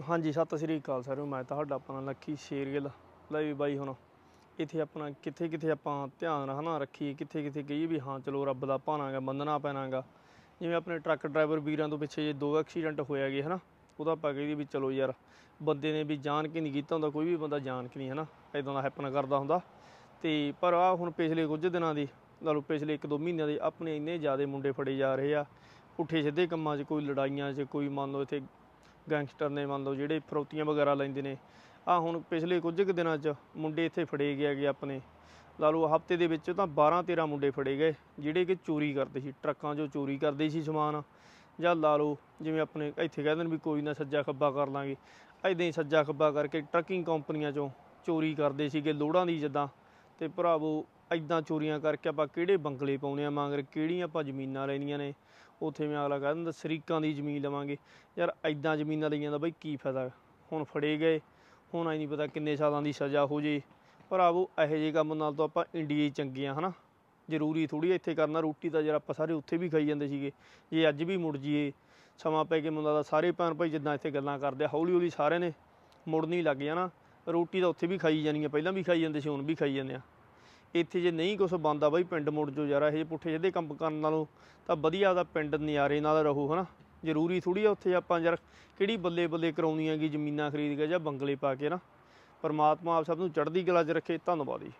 ਹਾਂਜੀ, ਸਤਿ ਸ੍ਰੀ ਅਕਾਲ ਸਰ ਮੈਂ ਤੁਹਾਡਾ ਆਪਣਾ ਲੱਖੀ ਸ਼ੇਰਗਿੱਲ ਲੈ ਵੀ ਬਾਈ ਹੁਣ, ਇੱਥੇ ਆਪਣਾ ਕਿੱਥੇ ਕਿੱਥੇ ਆਪਾਂ ਧਿਆਨ ਹਨਾ ਰੱਖੀਏ, ਕਿੱਥੇ ਕਿੱਥੇ ਕਹੀਏ ਵੀ ਹਾਂ, ਚਲੋ ਰੱਬ ਦਾ ਭਾਣਾਗਾ ਮੰਨਣਾ ਪੈਣਾਗਾ। ਜਿਵੇਂ ਆਪਣੇ ਟਰੱਕ ਡਰਾਈਵਰ ਵੀਰਾਂ ਤੋਂ ਪਿੱਛੇ ਜੇ ਦੋ ਐਕਸੀਡੈਂਟ ਹੋਇਆ ਗਏ ਹਨਾ ਉਹਦਾ ਆਪਾਂ ਕਹੀਏ ਵੀ ਚਲੋ ਯਾਰ, ਬੰਦੇ ਨੇ ਵੀ ਜਾਣ ਕੇ ਨਹੀਂ ਕੀਤਾ ਹੁੰਦਾ, ਕੋਈ ਵੀ ਬੰਦਾ ਜਾਣ ਕੇ ਨਹੀਂ, ਹਨਾ ਇਦਾਂ ਦਾ ਹੈਪਨ ਕਰਦਾ ਹੁੰਦਾ। ਤੇ ਪਰ ਆ ਹੁਣ ਪਿਛਲੇ ਕੁਝ ਦਿਨਾਂ ਦੀ, ਲਾ ਲਓ ਪਿਛਲੇ 1-2 ਮਹੀਨਿਆਂ ਦੇ, ਆਪਣੇ ਇੰਨੇ ਜ਼ਿਆਦੇ ਮੁੰਡੇ ਫੜੇ ਜਾ ਰਹੇ ਆ। ਪੁੱਠੇ ਸਿੱਧੇ ਕੰਮਾਂ 'ਚ, ਕੋਈ ਲੜਾਈਆਂ 'ਚ, ਕੋਈ ਮੰਨ ਲਓ ਇੱਥੇ ਗੈਂਗਸਟਰ ਨੇ ਮੰਨ ਲਓ ਜਿਹੜੇ ਫਰੋਤੀਆਂ ਵਗੈਰਾ ਲੈਂਦੇ ਨੇ। ਆ ਹੁਣ ਪਿਛਲੇ ਕੁਝ ਕੁ ਦਿਨਾਂ 'ਚ ਮੁੰਡੇ ਇੱਥੇ ਫੜੇ ਗਏ ਹੈਗੇ ਆਪਣੇ। ਲਾ ਲਓ ਹਫ਼ਤੇ ਦੇ ਵਿੱਚ ਤਾਂ 12-13 ਮੁੰਡੇ ਫੜੇ ਗਏ, ਜਿਹੜੇ ਕਿ ਚੋਰੀ ਕਰਦੇ ਸੀ, ਟਰੱਕਾਂ 'ਚੋਂ ਚੋਰੀ ਕਰਦੇ ਸੀ ਸਮਾਨ। ਜਾਂ ਲਾ ਲਓ ਜਿਵੇਂ ਆਪਣੇ ਇੱਥੇ ਕਹਿੰਦੇ ਨੇ ਵੀ ਕੋਈ ਨਾ ਸੱਜਾ ਖੱਬਾ ਕਰ ਲਾਂਗੇ। ਐਦਾਂ ਹੀ ਸੱਜਾ ਖੱਬਾ ਕਰਕੇ ਟਰੱਕਿੰਗ ਕੰਪਨੀਆਂ 'ਚੋਂ ਚੋਰੀ ਕਰਦੇ ਸੀਗੇ ਲੋੜਾਂ ਦੀ ਜਿੱਦਾਂ। ਤੇ ਭਰਾਵੋ ਐਦਾਂ ਚੋਰੀਆਂ ਕਰਕੇ ਆਪਾਂ ਕਿਹੜੇ ਬੰਗਲੇ ਪਾਉਣੇ ਆ, ਮਗਰ ਕਿਹੜੀਆਂ ਆਪਾਂ ਜ਼ਮੀਨਾਂ ਲੈਣੀਆਂ ਨੇ? ਉੱਥੇ ਮੈਂ ਅਗਲਾ ਕਹਿ ਦਿੰਦਾ, ਸ਼ਰੀਕਾਂ ਦੀ ਜ਼ਮੀਨ ਲਵਾਂਗੇ। ਯਾਰ ਐਦਾਂ ਜ਼ਮੀਨਾਂ ਲਈਆਂ ਦਾ ਬਈ ਕੀ ਫਾਇਦਾ? ਹੁਣ ਫੜੇ ਗਏ, ਹੁਣ ਆਈ ਨਹੀਂ ਪਤਾ ਕਿੰਨੇ ਸਾਲਾਂ ਦੀ ਸਜ਼ਾ ਹੋ ਜੇ। ਭਰਾਵੋ ਇਹੋ ਜਿਹੇ ਕੰਮ ਨਾਲ ਤਾਂ ਆਪਾਂ ਇੰਡੀਆ ਹੀ ਚੰਗੇ ਆ, ਹਨਾ? ਜ਼ਰੂਰੀ ਥੋੜੀ ਇੱਥੇ ਕਰਨਾ। ਰੋਟੀ ਤਾਂ ਯਾਰ ਆਪਾਂ ਸਾਰੇ ਉੱਥੇ ਵੀ ਖਾਈ ਜਾਂਦੇ ਸੀਗੇ। ਜੇ ਅੱਜ ਵੀ ਮੁੜ ਜੀਏ ਸਮਾਂ ਪੈ ਕੇ ਮੁੰਡਾ ਦਾ ਸਾਰੇ ਭੈਣ ਭਾਈ ਜਿੱਦਾਂ ਇੱਥੇ ਗੱਲਾਂ ਕਰਦੇ ਆ ਹੌਲੀ ਹੌਲੀ ਸਾਰਿਆਂ ਨੇ ਮੁੜਨ ਹੀ ਲੱਗ ਜਾਣਾ। ਰੋਟੀ ਤਾਂ ਉੱਥੇ ਵੀ ਖਾਈ ਜਾਣੀ ਆ, ਪਹਿਲਾਂ ਵੀ ਖਾਈ ਜਾਂਦੇ ਸੀ, ਹੁਣ ਵੀ ਖਾਈ ਜਾਂਦੇ ਆ। ਇੱਥੇ ਜੇ ਨਹੀਂ ਕੁਝ ਬੰਦਾ ਬਾਈ, ਪਿੰਡ ਮੁੜ ਜੋ ਯਾਰ, ਇਹ ਜੇ ਪੁੱਠੇ ਜਿਹੇ ਕੰਮ ਕਰਨ ਨਾਲੋਂ ਤਾਂ ਵਧੀਆ ਆਪਦਾ ਪਿੰਡ ਨਿਆਰੇ ਨਾਲ ਰਹੋ, ਹਨਾ? ਜ਼ਰੂਰੀ ਥੋੜੀ ਆ ਉੱਥੇ ਆਪਾਂ ਯਾਰ ਕਿਹੜੀ ਬੱਲੇ ਬੱਲੇ ਕਰਾਉਣੀਆਂ ਗੀ ਜ਼ਮੀਨਾਂ ਖਰੀਦ ਕੇ ਜਾਂ ਬੰਗਲੇ ਪਾ ਕੇ ਨਾ ਪਰਮਾਤਮਾ ਆਪ ਸਭ ਨੂੰ ਚੜ੍ਹਦੀ ਕਲਾ 'ਚ ਰੱਖੇ, ਧੰਨਵਾਦ ਜੀ।